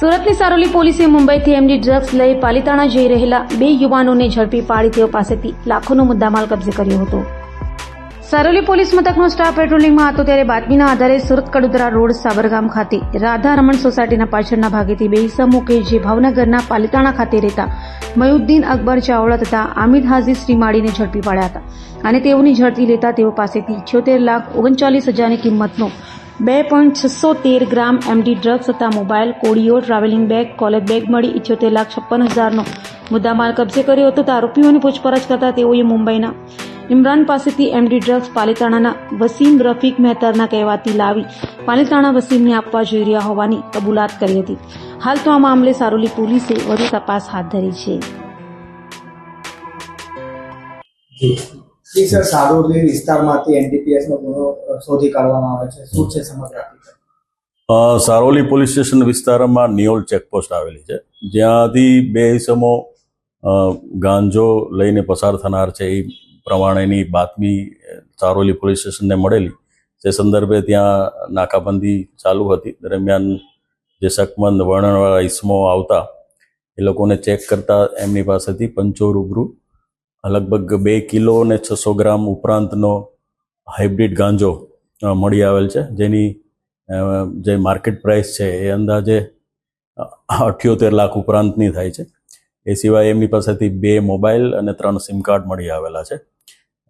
સુરતની સારોલી પોલીસે મુંબઈથી એમડી ડ્રગ્સ લઈ પાલિતાણા જઈ રહેલા બે યુવાનોને ઝડપી પાડી તેઓ પાસેથી લાખોનો મુદ્દામાલ કબજે કર્યો હતો. સારોલી પોલીસ મથકનો સ્ટાફ પેટ્રોલિંગમાં હતો ત્યારે બાતમીના આધારે સુરત કડોદરા રોડ, સાબરગામ ખાતે રાધારમણ સોસાયટીના પાછળના ભાગેથી બે ઇસમો જે ભાવનગરના પાલિતાણા ખાતે રહેતા મયુદ્દીન અકબર ચાવડા તથા આમિદ હાજી શ્રીમાળીને ઝડપી પાડ્યા હતા અને તેઓની ઝડપી લેતા તેઓ પાસેથી છોતેર લાખ ઓગણચાલીસ હજારની કિંમતનો બે પોઈન્ટ છસો તેર ગ્રામ એમડી ડ્રગ્સ તથા મોબાઈલ, કોડીઓ, ટ્રાવેલિંગ બેગ, કોલેજ બેગ મળી ઇઠ્યોતેર લાખ છપ્પન હજારનો મુદ્દામાલ કબજે કર્યો હતો આરોપીઓની પૂછપરછ કરતા તેઓએ મુંબઈના ઇમરાન પાસેથી એમડી ડ્રગ્સ પાલિતાણાના વસીમ રફીક મહેતરના કહેવાથી લાવી પાલિતાણા વસીમને આપવા જઈ રહ્યા હોવાની કબૂલાત કરી હતી. હાલ તો આ મામલે સારોલી પોલીસે વધુ તપાસ હાથ ધરી છે. સર સારોલી વિસ્તારમાંથી એનડીપીએસ ગુનો શોધી કાઢવામાં આવે છે. શું છે સમગ્ર સારોલી પોલીસ સ્ટેશન વિસ્તારમાં નિયોલ ચેકપોસ્ટ આવેલી છે. જ્યાંથી બે ઇસમો અ, ગાંજો લઈને પસાર થનાર છે. એ પ્રમાણેની બાતમી ચારોલી પોલીસ સ્ટેશનને મળેલી. તે સંદર્ભે ત્યાં નાકાબંધી ચાલુ હતી. દરમિયાન જે શકમંદ વર્ણનવાળા ઇસમો આવતા, એ લોકોને ચેક કરતા એમની પાસેથી પંચો રૂબરૂ, લગભગ બે કિલો અને છસો ગ્રામ ઉપરાંતનો હાઇબ્રિડ ગાંજો મળી આવેલ છે. જેની જે માર્કેટ પ્રાઇસ છે એ અંદાજે અઠ્યોતેર લાખ ઉપરાંતની થાય છે. એ સિવાય એમની પાસેથી બે મોબાઈલ અને ત્રણ સિમ કાર્ડ મળી આવેલા છે.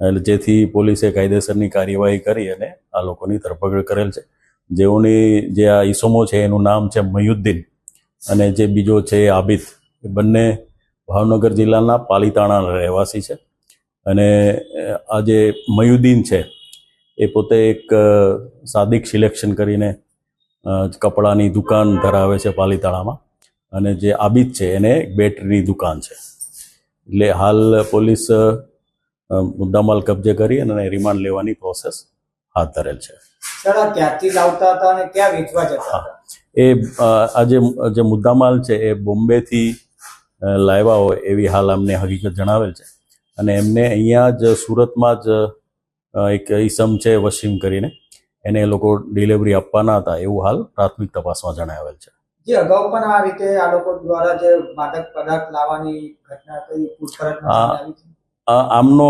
એટલે જેથી પોલીસે કાયદેસરની કાર્યવાહી કરી અને આ લોકોની ધરપકડ કરેલ છે. જેઓની જે આ ઈસમો છે, એનું નામ છે મયુદ્દીન અને જે બીજો છે આબિદ, એ બંને ભાવનગર જિલ્લાના પાલીતાણાના રહેવાસી છે. અને આ જે મયુદ્દીન છે, એ પોતે એક સાદિક સિલેક્શન કરીને કપડાની દુકાન ધરાવે છે પાલીતાણામાં. અને જે આબિદ છે, એને એક બેટરીની દુકાન છે. એટલે હાલ પોલીસ મુદ્દામાલ કબજે કરી અને રિમાન્ડ લેવાની પ્રોસેસ હાથ ધરેલ છે. એ આજે આ જે મુદ્દામાલ છે એ બોમ્બેથી લાવ્યા હોય એવી હાલ અમને હકીકત જણાવેલ છે. અને એમને અહીંયા જ સુરતમાં જ એક ઈસમ છે વસીમ કરીને એને એ લોકો ડિલિવરી આપવાના હતા એવું હાલ પ્રાથમિક તપાસમાં જણાવેલ છે. જે અગાઉ પણ આ રીતે આ લોકો દ્વારા જે માદક પદાર્થ લાવવાની ઘટના કઈ પૂછપરછમાં આ- સામે આવી છે? આ આમનો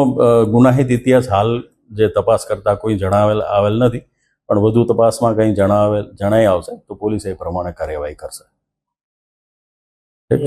ગુનાહિત ઇતિહાસ હાલ જે તપાસ કરતા કોઈ જણાવેલ, આવેલ નથી. પણ વધુ તપાસમાં કંઈ જણાવેલ, જણાઈ આવશે, તો પોલીસ એ પ્રમાણે કાર્યવાહી કરશે.